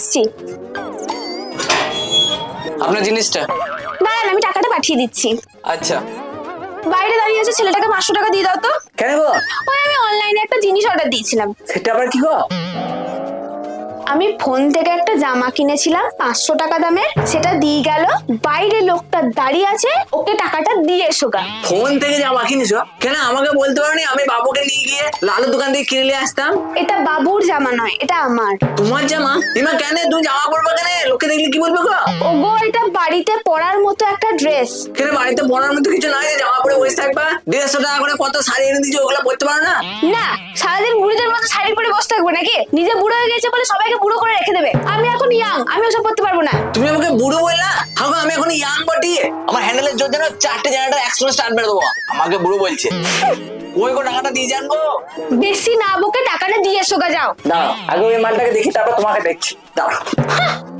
আসছি। আপনার জিনিসটা? দাঁড়ান আমি টাকাটা পাঠিয়ে দিচ্ছি। আচ্ছা। বাইরে দাঁড়িয়ে আছে ছেলেটাকে পাঁচশো টাকা দিয়ে দাও তো। কেন গো? ওই আমি অনলাইনে একটা জিনিস অর্ডার দিয়েছিলাম। সেটা আবার কি গো? আমি ফোন থেকে একটা জামা কিনেছিলাম পাঁচশো টাকা দামের। সেটা দিয়ে গেল বাইরে লোকটা দাঁড়িয়ে আছে ওকে টাকাটা দিয়ে এসো গা। ফোন থেকে জামা কিনেছো? কেন আমাকে বলতে পারোনি? আমি বাবুকে নিয়ে গিয়ে লালুর দোকান থেকে কিনে নিয়ে আসতাম। এটা বাবুর জামা নয় এটা আমার। তোমার জামা? ইমা কেন? তুমি জামা পরবে কেন? লোকে দেখলে কি বলবে গো? ওগো এটা বাড়িতে পরার মতো একটা ড্রেস। কেন বাড়িতে পরার মতো কিছু নাই জামা পরে বসে থাকবা? দেড়শো টাকা করে কত শাড়ি এনে দিচ্ছ ওগুলো পরতে পারো না? না সারাদিন বসে থাকব নাকি? নিজে বুড়ো হয়ে গেছে বলে সবাইকে বুড়ো করে রেখে দেবে। আমি এখন ইয়াং আমি ওসব করতে পারব না। তুমি আমাকে বুড়ো বললা হাগো আমি এখন ইয়াং বটি। আমার হ্যান্ডেলের জন্য না চারটে জেনারেটর একসঙ্গে স্টার্ট মেরে দেবো। আমাকে বুড়ো বলছে। ওই গো টাকাটা দিয়ে জানব? বেশি না বকে টাকাটা দিয়ে এসো যাও। দাঁড়াও আগে ওই মালটাকে দেখি তারপর তোমাকে দেখছি। দাঁড়াও।